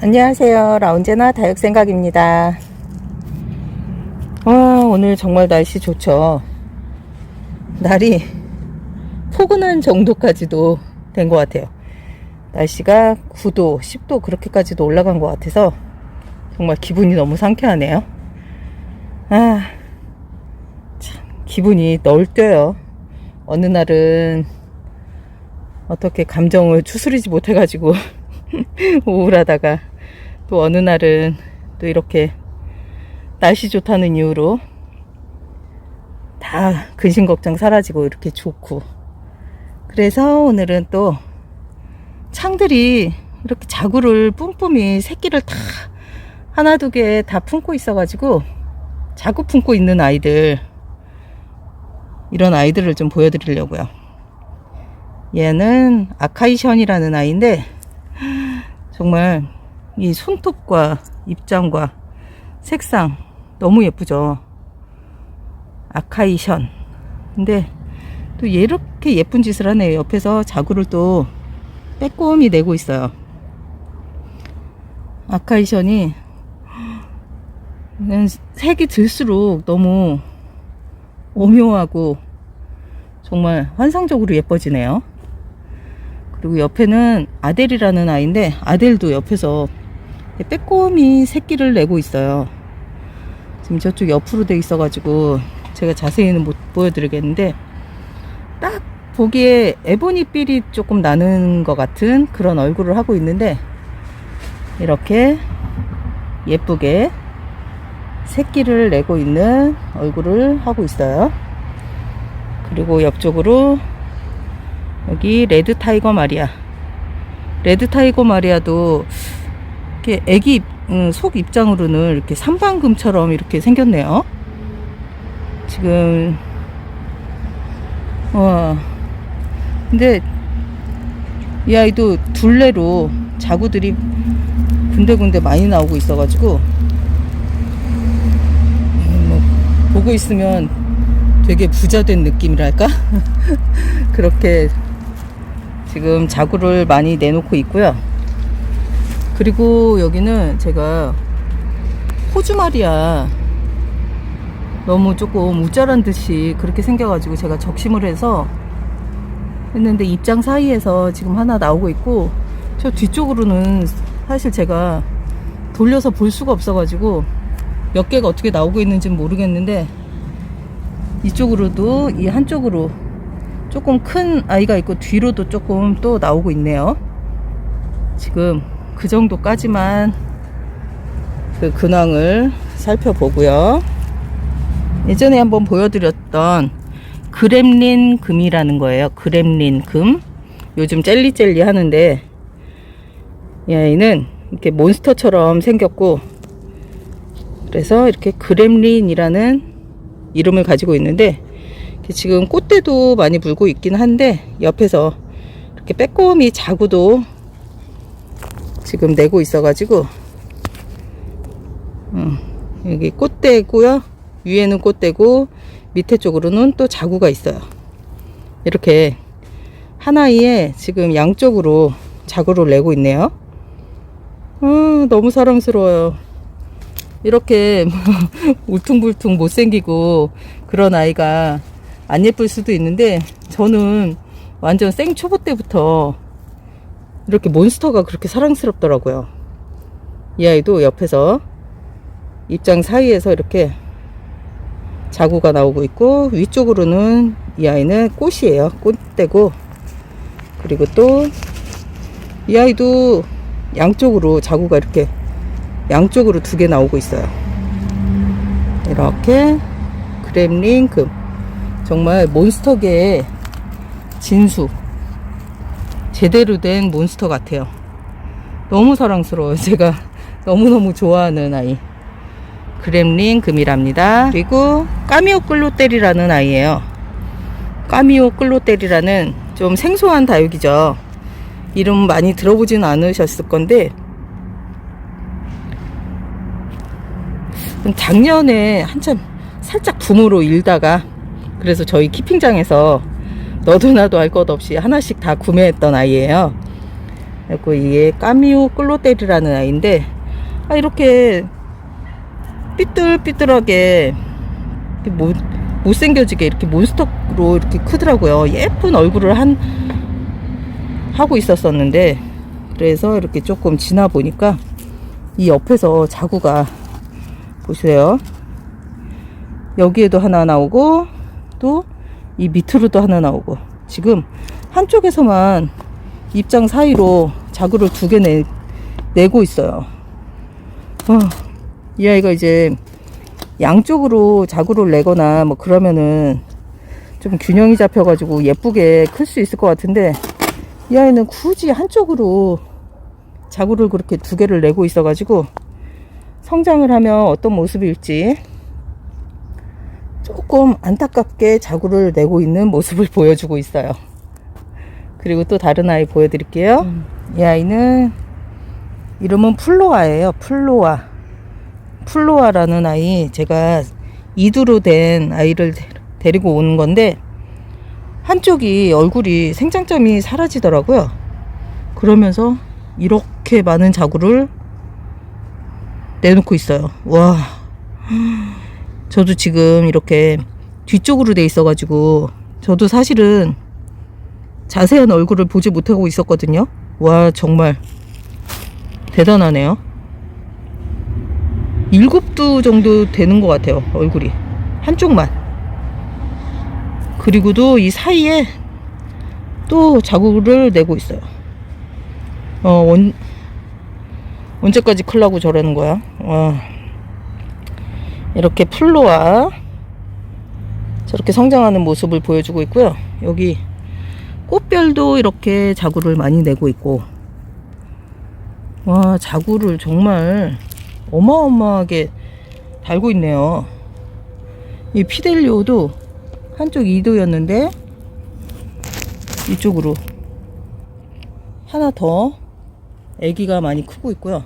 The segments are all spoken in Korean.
안녕하세요. 라운제나 다육생각입니다. 와, 오늘 정말 날씨 좋죠. 날이 포근한 정도까지도 된 것 같아요. 날씨가 9도, 10도 그렇게까지도 올라간 것 같아서 정말 기분이 너무 상쾌하네요. 아, 참, 기분이 널뛰어요. 어느 날은 어떻게 감정을 추스리지 못해가지고 우울하다가 또 어느 날은 또 이렇게 날씨 좋다는 이유로 다 근심 걱정 사라지고 이렇게 좋고 그래서 오늘은 또 창들이 이렇게 자구를 뿜뿜이 새끼를 다 하나 두 개 다 품고 있어 가지고 자구 품고 있는 아이들 이런 아이들을 좀 보여드리려고요. 얘는 아카이션이라는 아이인데 정말 이 손톱과 입장과 색상 너무 예쁘죠. 아카이션. 근데 또 이렇게 예쁜 짓을 하네요. 옆에서 자구를 또 빼꼼히 내고 있어요. 아카이션이 색이 들수록 너무 오묘하고 정말 환상적으로 예뻐지네요. 그리고 옆에는 아델이라는 아이인데 아델도 옆에서 빼꼼히 새끼를 내고 있어요. 지금 저쪽 옆으로 돼 있어가지고 제가 자세히는 못 보여드리겠는데 딱 보기에 에보니 삘이 조금 나는 것 같은 그런 얼굴을 하고 있는데 이렇게 예쁘게 새끼를 내고 있는 얼굴을 하고 있어요. 그리고 옆쪽으로 여기 레드 타이거 마리아. 레드 타이거 마리아도 이렇게 애기 음, 속 입장으로는 이렇게 삼방금처럼 이렇게 생겼네요. 지금 와 근데 이 아이도 둘레로 자구들이 군데군데 많이 나오고 있어가지고 음, 뭐 보고 있으면 되게 부자된 느낌이랄까 그렇게 지금 자구를 많이 내놓고 있고요. 그리고 여기는 제가 호주 말이야 너무 조금 우짜란 듯이 그렇게 생겨가지고 제가 적심을 해서 했는데 입장 사이에서 지금 하나 나오고 있고 저 뒤쪽으로는 사실 제가 돌려서 볼 수가 없어가지고 몇 개가 어떻게 나오고 있는지는 모르겠는데 이쪽으로도 이 한쪽으로 조금 큰 아이가 있고 뒤로도 조금 또 나오고 있네요. 지금 그 정도까지만 그 근황을 살펴보고요. 예전에 한번 보여드렸던 그렘린 금이라는 거예요. 그렘린 금. 요즘 젤리젤리 하는데 이 아이는 이렇게 몬스터처럼 생겼고 그래서 이렇게 그렘린이라는 이름을 가지고 있는데 지금 꽃대도 많이 물고 있긴 한데 옆에서 이렇게 빼꼼히 자구도 지금 내고 있어가지고 음, 여기 꽃대고요. 위에는 꽃대고 밑에 쪽으로는 또 자구가 있어요. 이렇게 하나에 지금 양쪽으로 자구를 내고 있네요. 아, 너무 사랑스러워요. 이렇게 울퉁불퉁 못생기고 그런 아이가 안 예쁠 수도 있는데 저는 완전 생초보 때부터 이렇게 몬스터가 그렇게 사랑스럽더라고요. 이 아이도 옆에서 입장 사이에서 이렇게 자구가 나오고 있고 위쪽으로는 이 아이는 꽃이에요. 꽃대고 그리고 또 이 아이도 양쪽으로 자구가 이렇게 양쪽으로 두 개 나오고 있어요. 이렇게 그렘린 금 정말 몬스터계의 진수 제대로 된 몬스터 같아요. 너무 사랑스러워요. 제가 너무너무 좋아하는 아이. 그렘린 금이랍니다. 그리고 까미오 끌로테리라는 아이예요. 까미오 끌로테리라는 좀 생소한 다육이죠. 이름 많이 들어보진 않으셨을 건데 작년에 한참 살짝 붐으로 일다가 그래서 저희 키핑장에서 너도 나도 할것 없이 하나씩 다 구매했던 아이예요. 그리고 이게 까미오 끌로테리라는 아이인데 아 이렇게 삐뚤삐뚤하게 못, 못생겨지게 이렇게 몬스터로 이렇게 크더라고요. 예쁜 얼굴을 한 하고 있었었는데 그래서 이렇게 조금 지나 보니까 이 옆에서 자구가 보세요. 여기에도 하나 나오고 또 이 밑으로도 하나 나오고 지금 한쪽에서만 입장 사이로 자구를 두개 내, 내고 있어요. 어, 이 아이가 이제 양쪽으로 자구를 내거나 뭐 그러면은 좀 균형이 잡혀가지고 예쁘게 클 수 있을 것 같은데 이 아이는 굳이 한쪽으로 자구를 그렇게 두 개를 내고 있어가지고 성장을 하면 어떤 모습일지 조금 안타깝게 자구를 내고 있는 모습을 보여주고 있어요. 그리고 또 다른 아이 보여드릴게요. 이 아이는 이름은 플로아예요. 플로아. 플로아라는 아이 제가 이두로 된 아이를 데- 데리고 오는 건데 한쪽이 얼굴이 생장점이 사라지더라고요. 그러면서 이렇게 많은 자구를 내놓고 있어요. 와. 저도 지금 이렇게 뒤쪽으로 돼 있어가지고 저도 사실은 자세한 얼굴을 보지 못하고 있었거든요. 와, 정말 대단하네요. 일곱 두 정도 되는 것 같아요. 얼굴이. 한쪽만. 그리고도 이 사이에 또 자국을 내고 있어요. 어, 원, 언제까지 클라고 저러는 거야? 와. 이렇게 플로와 저렇게 성장하는 모습을 보여주고 있고요. 여기 꽃별도 이렇게 자구를 많이 내고 있고 와 자구를 정말 어마어마하게 달고 있네요. 이 피델리오도 한쪽 2도였는데 이쪽으로 하나 더 아기가 많이 크고 있고요.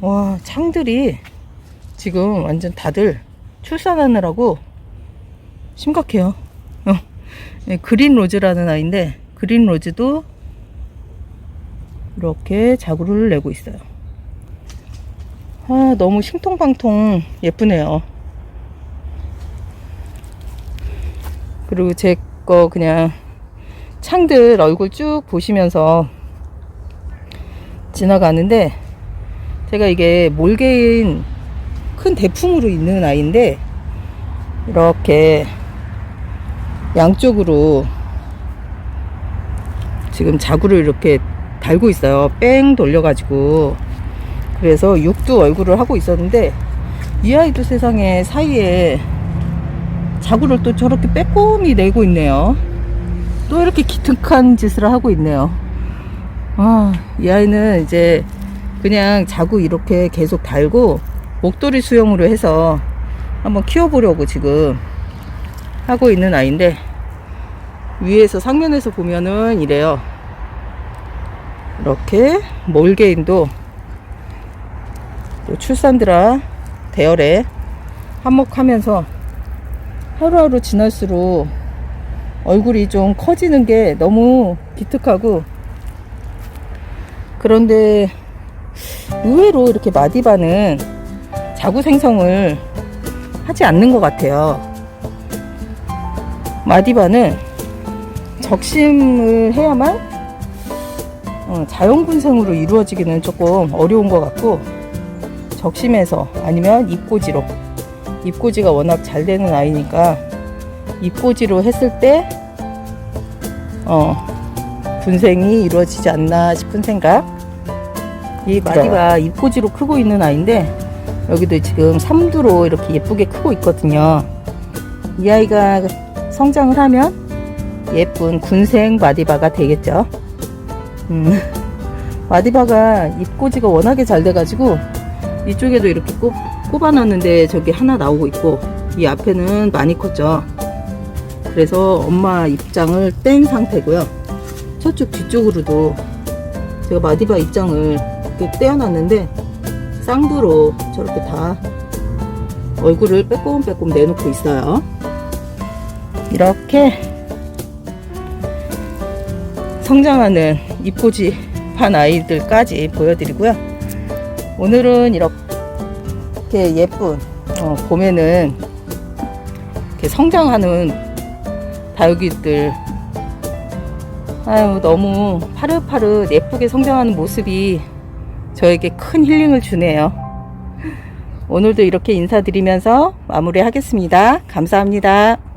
와 창들이 지금 완전 다들 출산하느라고 심각해요. 어, 예, 그린 로즈라는 아이인데 그린 로즈도 이렇게 자구를 내고 있어요. 아 너무 신통방통 예쁘네요. 그리고 제 거 그냥 창들 얼굴 쭉 보시면서 지나가는데 제가 이게 몰개인 큰 대풍으로 있는 아이인데 이렇게 양쪽으로 지금 자구를 이렇게 달고 있어요. 뺑 돌려가지고 그래서 육두 얼굴을 하고 있었는데 이 아이도 세상에 사이에 자구를 또 저렇게 빼꼼히 내고 있네요. 또 이렇게 기특한 짓을 하고 있네요. 아, 이 아이는 이제 그냥 자구 이렇게 계속 달고 목도리 수영으로 해서 한번 키워보려고 지금 하고 있는 아이인데 위에서 상면에서 보면은 이래요. 이렇게 몰개인도 또 출산드라 대열에 한몫하면서 하루하루 지날수록 얼굴이 좀 커지는 게 너무 기특하고 그런데 의외로 이렇게 마디바는 자구 생성을 하지 않는 것 같아요. 마디바는 적심을 해야만 어, 자연분생으로 이루어지기는 조금 어려운 것 같고 적심해서 아니면 입고지로 입고지가 워낙 잘 되는 아이니까 입고지로 했을 때 어, 분생이 이루어지지 않나 싶은 생각 이 마디가 입고지로 크고 있는 아이인데 여기도 지금 삼두로 이렇게 예쁘게 크고 있거든요. 이 아이가 성장을 하면 예쁜 군생 마디바가 되겠죠. 음, 마디바가 입고지가 워낙에 잘 돼가지고 이쪽에도 이렇게 꼽, 꼽아놨는데 저기 하나 나오고 있고 이 앞에는 많이 컸죠. 그래서 엄마 입장을 뗀 상태고요. 저쪽 뒤쪽으로도 제가 마디바 입장을 떼어놨는데 쌍두로 저렇게 다 얼굴을 빼꼼빼꼼 내놓고 있어요 이렇게 성장하는 이쁘지한 아이들까지 보여드리고요. 오늘은 이렇게 예쁜 어, 봄에는 이렇게 성장하는 다육이들 아유 너무 파릇파릇 예쁘게 성장하는 모습이 저에게 큰 힐링을 주네요. 오늘도 이렇게 인사드리면서 마무리하겠습니다. 감사합니다.